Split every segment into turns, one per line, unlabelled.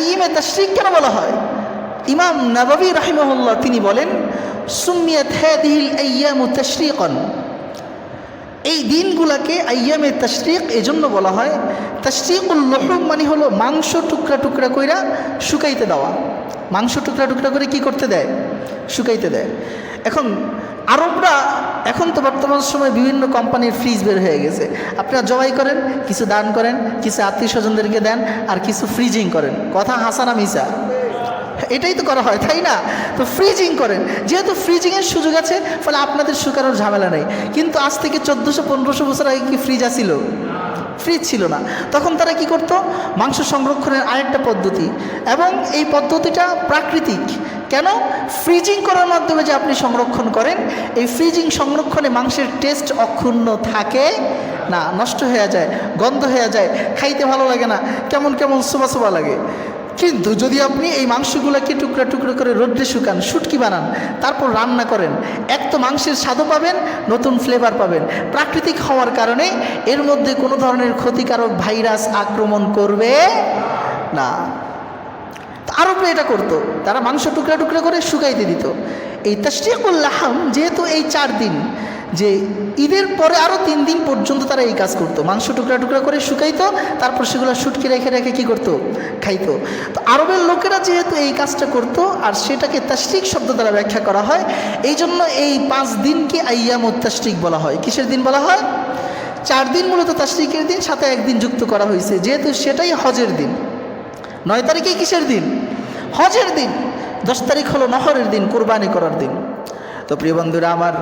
আইমে তাশরিক কেন বলা হয়। ইমাম নবাবী রাহিমহল্লা তিনি বলেন সুমিয়াত হাদিহিল আয়ামু তশরিকন। এই দিনগুলাকে আইয়ামে তশরিক জন্য বলা হয়। তশরিকুল লহুম মানে হলো মাংস টুকরা টুকরা কইরা শুকাইতে দেওয়া। মাংস টুকরা টুকরা করে কি করতে দেয়? শুকাইতে দেয়। এখন আরবরা এখন তো বর্তমান সময় বিভিন্ন কোম্পানির ফ্রিজ বের হয়ে গেছে। আপনারা জবাই করেন, কিছু দান করেন, কিছু আত্মীয় স্বজনদেরকে দেন আর কিছু ফ্রিজিং করেন। কথা হাসানা মিসা এটাই তো করা হয়, তাই না? তো ফ্রিজিং করেন। যেহেতু ফ্রিজিংয়ের সুযোগ আছে, ফলে আপনাদের শুকানোর ঝামেলা নেই। কিন্তু আজ থেকে চোদ্দোশো, পনেরোশো বছর আগে কি ফ্রিজ আসিল ফ্রিজ ছিল না। তখন তারা কি করত? মাংস সংরক্ষণের আরেকটা পদ্ধতি। এবং এই পদ্ধতিটা প্রাকৃতিক। কেন? ফ্রিজিং করার মাধ্যমে যে আপনি সংরক্ষণ করেন, এই ফ্রিজিং সংরক্ষণে মাংসের টেস্ট অক্ষুণ্ণ থাকে না, নষ্ট হয়ে যায়, গন্ধ হয়ে যায়, খাইতে ভালো লাগে না, কেমন কেমন সোবা সোবা লাগে। কিন্তু যদি আপনি এই মাংসগুলোকে টুকরা টুকরো করে রোদ্রে শুকান, শুটকি বানান, তারপর রান্না করেন, এক তো মাংসের স্বাদও পাবেন, নতুন ফ্লেভার পাবেন। প্রাকৃতিক হওয়ার কারণে এর মধ্যে কোনো ধরনের ক্ষতিকারক ভাইরাস আক্রমণ করবে না। আরবরা এটা করতো। তারা মাংস টুকরা টুকরা করে শুকাইতে দিত। এই তাস্টিকুল্লাহাম যেহেতু এই চার দিন, যে ঈদের পরে আরও তিন দিন পর্যন্ত তারা এই কাজ করতো। মাংস টুকরা টুকরা করে শুকাইতো, তারপর সেগুলো শুটকি রেখে রেখে কী করতো? খাইতো। তো আরবের লোকেরা যেহেতু এই কাজটা করতো, আর সেটাকে তাস্টিক শব্দ দ্বারা ব্যাখ্যা করা হয় এই জন্য এই পাঁচ দিনকে আইয়াম তাস্টিক বলা হয়। কিসের দিন বলা হয়? চার দিন মূলত তাস্টিকের দিন, সাথে একদিন যুক্ত করা হয়েছে যেহেতু সেটাই হজের দিন। নয় তারিখে কিসের দিন? হজের দিন, দশ তারিখ হলো নহরের দিন, কুরবানি করার দিন। তো প্রিয় বন্ধুরা, আমার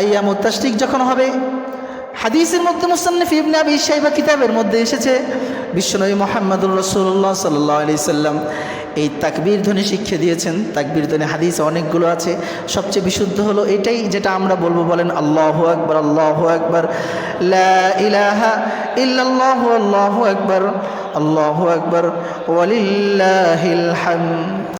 আইয়াম তাস্টিক যখন হবে, হাদিসের মধ্যে মুসান্নফ ইবনে আবি সাইবা কিতাবের মধ্যে এসেছে, বিশ্বনবী মোহাম্মদুর রসুল্লাহ সাল্লাহ সাল্লাম এই তাকবীর ধ্বনি শিক্ষা দিয়েছেন। তাকবীর ধ্বনি হাদিস অনেকগুলো আছে। সবচেয়ে বিশুদ্ধ হলো এটাই যেটা আমরা বলব বলেন, আল্লাহ আকবর আল্লাহ আকবর ইলাহা ইল্লাল্লাহ, আল্লাহ আকবর আল্লাহ আকবর